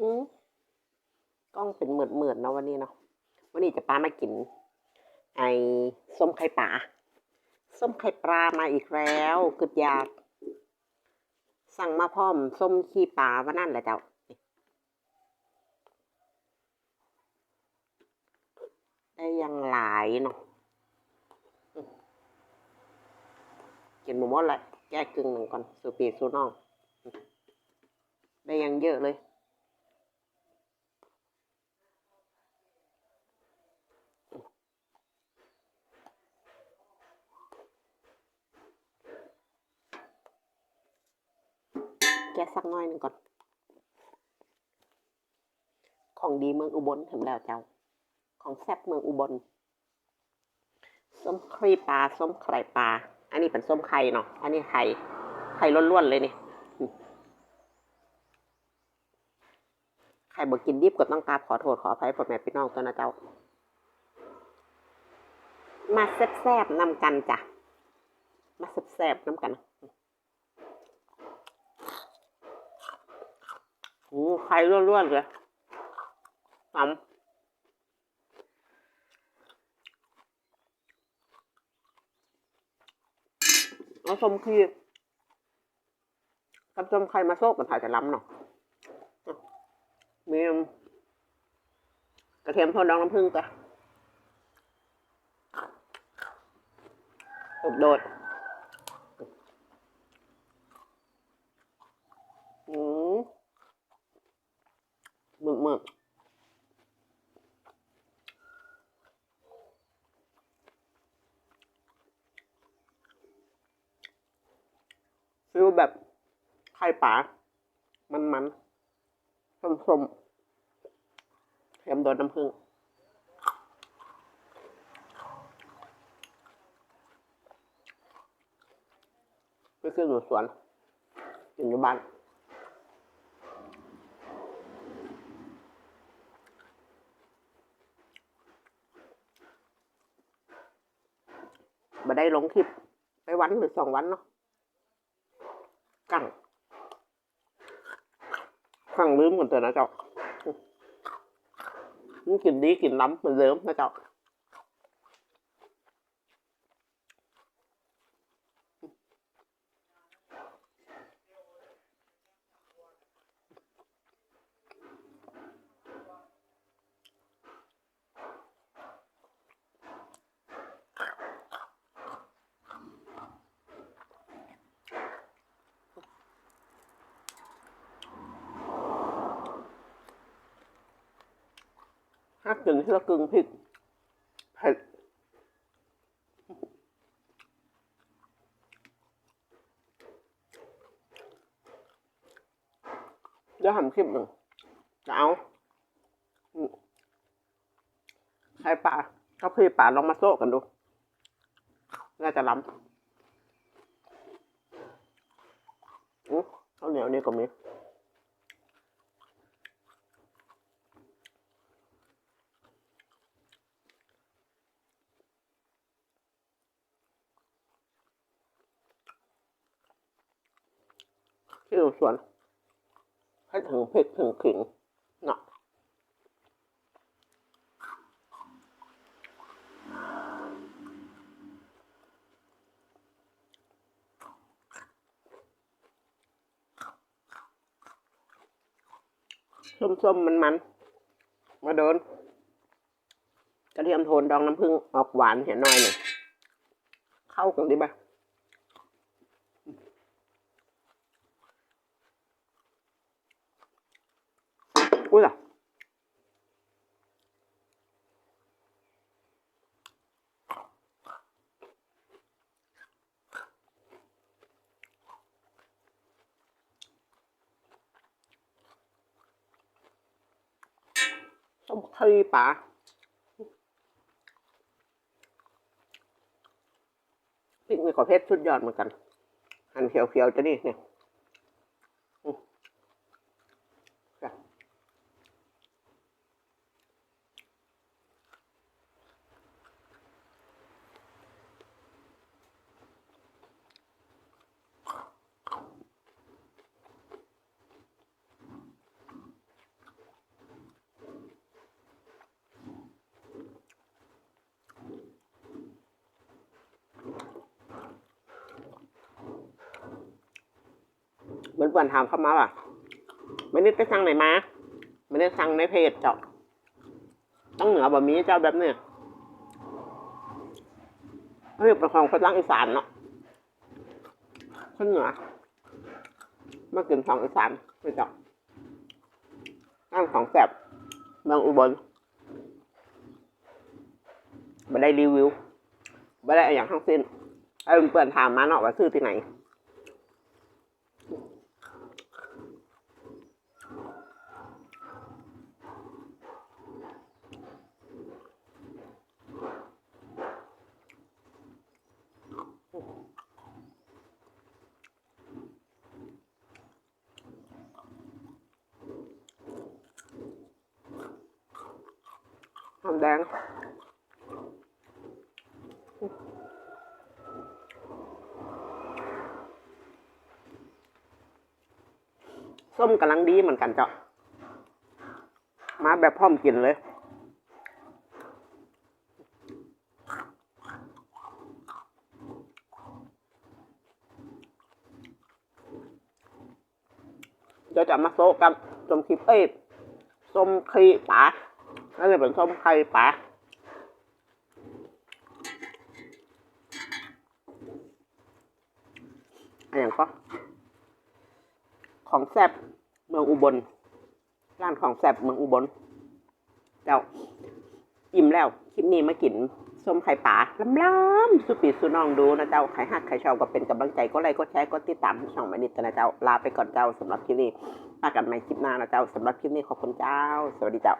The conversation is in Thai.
อืมกล้องเป็นเหมือนเหมือนๆเนาะวันนี้เนาะวันนี้จะป้ามากิน ไอ้ส้มไข่ปลาส้มไข่ปลามาอีกแล้วกึดอยาก สั่งมาพร้อมส้มขี้ปลาว่านั่นแหละเจ้าได้ยังหลายเนาะกินหมูมดเลยแก้กึ่งหนึ่งก่อนสูปีสูน้อง ได้ยังเยอะเลย แก้สักหน้อยหนึ่งก่อน ของดีเมืองอุบลถึงแล้วเจ้า ของแซ่บเมืองอุบล ส้มครีปลา ส้มไข่ปลา อันนี้เป็นส้มไข่เนาะ อันนี้ไข่ ไข่ล้วนๆเลยนี่อืมใครบอกกินดิบก็ต้องกราบขอโทษขออภัยพ่อแม่พี่น้องตัวนะเจ้า มาแซ่บๆนำกันจ้ะ มาแซ่บๆนำกัน โอ้ไข่ล้วนๆเลยหอมเอาส้มคีกับส้มไข่มาโซกกันถ่ายจะล้ำเนาะมีกระเทียมโทนดองน้ำผึ้งจ้ะโดดๆอืมห มึกหมึกฟิลแบบไข่ป่ามันมันส้มส้มเค็มโดนน้ำผึ้งไปขึ้นอยู่สวนกินอยู่บ้าน มาได้ลงคลิป ไปวันหรือสองวันเนาะกังกังลืมกันเถอะนะเจ้ากินดีกินล้ำเหมือนเดิมนะเจ้าถ้า กินที่ละกึ่งพริกเผ็ดเดี๋ยวทำคลิปหนึ่งจะเอาอืมไข่ป่าก็พี่ป่าลองมาโซ่กันดู น่าจะล้ำอือข้าวเหนียวนี่ก็มี ที่สวน ให้ถึงพริกถึงขิงนะส้มๆ มันๆ มาโดนกระเทียมโทนดองน้ำผึ้งออกหวานเห็นหน่อยหนึ่งเข้ากันดีป่ะ อุ้ยล่ะส้มไข่ปลาพริกมีขอเพชรสุดยอดเหมือนกัน หั่นเขียวๆจะนี่เนี่ย เหมือนเพื่อนถามเข้ามาว่าไม่ได้ไปสั่งไหนมาไม่ได้สั่งในเพจเจ้าต้องเหนือบะหมี่เจ้าแบบเนี้ยเฮ้ยเป็นของคนตั้งอีสานเนาะคนเหนือมากินของอีสานไปเจ้าตั้งของแสบเมืองอุบลไม่ได้รีวิวไม่ได้อะไรอย่างทั้งสิ้นให้เพื่อนถามมาเนาะว่าซื้อที่ไหน หอมแดงส้มกำลังดีเหมือนกันเจ้า มาแบบพร้อมกินเลย เดี๋ยวจะมาโซกับส้มขีเอ้ยส้มขีป๋า นั่นเลยเป็นส้มไข่ป๋าอันอย่างก็ ของแซบเมืองอุบล ร้านของแซบเมืองอุบลเจ้าอิ่มแล้ว คลิปนี้มากินส้มไข่ป๋าล้ำๆสุปีสุน้องดูนะเจ้าใครหักใครชอบก็เป็นกำลังใจก็ไลค์ก็แชร์ก็ติดตามช่องแมนิดนะเจ้า ลาไปก่อนเจ้าสำหรับคลิปนี้มากันใหม่คลิปหน้านะเจ้าสำหรับคลิปนี้ขอบคุณเจ้า สวัสดีเจ้า